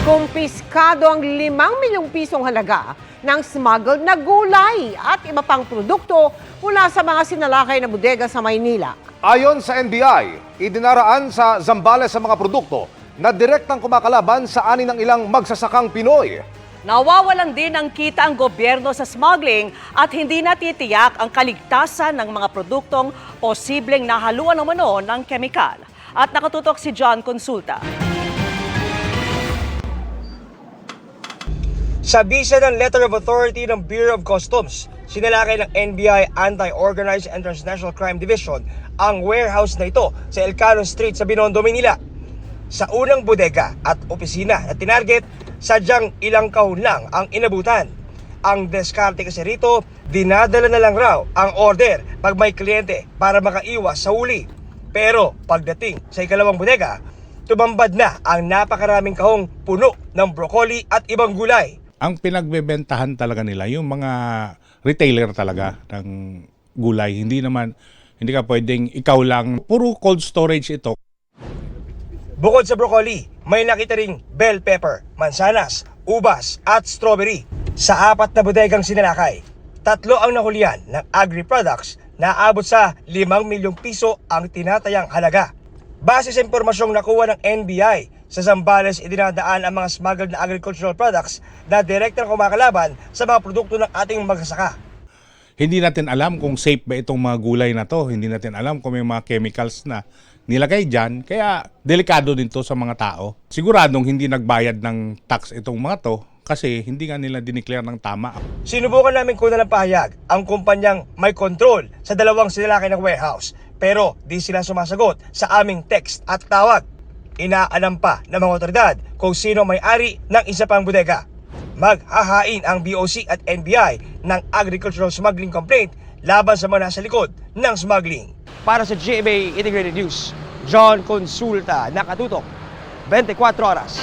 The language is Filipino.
Kumpiskado ang 5 milyong pisong halaga ng smuggled na gulay at iba pang produkto mula sa mga sinalakay na bodega sa Maynila. Ayon sa NBI, idinaraan sa Zambales sa mga produkto na direktang kumakalaban sa ani ng ilang magsasakang Pinoy. Nawawalan din ng kita ang gobyerno sa smuggling at hindi natitiyak ang kaligtasan ng mga produktong posibleng nahaluan ng mano ng kemikal. At nakatutok si John Consulta. Sa bisa ng Letter of Authority ng Bureau of Customs, sinalakay ng NBI Anti-Organized and Transnational Crime Division ang warehouse na ito sa Elcano Street sa Binondo, Manila. Sa unang bodega at opisina na tinarget, sadyang ilang kahon lang ang inabutan. Ang diskarte kasi rito, dinadala na lang raw ang order pag may kliyente para makaiwas sa huli. Pero pagdating sa ikalawang bodega, tumambad na ang napakaraming kahong puno ng broccoli at ibang gulay. Ang pinagbebentahan talaga nila yung mga retailer talaga ng gulay. Hindi naman hindi ka pwedeng ikaw lang puro cold storage ito. Bukod sa broccoli, may nakita ring bell pepper, mansanas, ubas at strawberry. Sa apat na bodegang sinalakay, tatlo ang nahulihan ng agri-products na abot sa 5 milyong piso ang tinatayang halaga. Base sa impormasyong nakuha ng NBI, sa Zambales idinadaan ang mga smuggled na agricultural products na direktang kumakalaban sa mga produkto ng ating magsasaka. Hindi natin alam kung safe ba itong mga gulay na to. Hindi natin alam kung may mga chemicals na nilagay dyan. Kaya delikado din to sa mga tao. Siguradong hindi nagbayad ng tax itong mga to kasi hindi nga nila dineclare ng tama. Sinubukan namin kunan ng pahayag ang kumpanyang may control sa dalawang sinalakay ng warehouse pero di sila sumasagot sa aming text at tawag. Inaalam pa ng mga otoridad kung sino may-ari ng isa pang bodega. Maghahain ang BOC at NBI ng agricultural smuggling complaint laban sa mga nasa likod ng smuggling. Para sa GMA Integrated News, John Consulta, nakatutok 24 oras.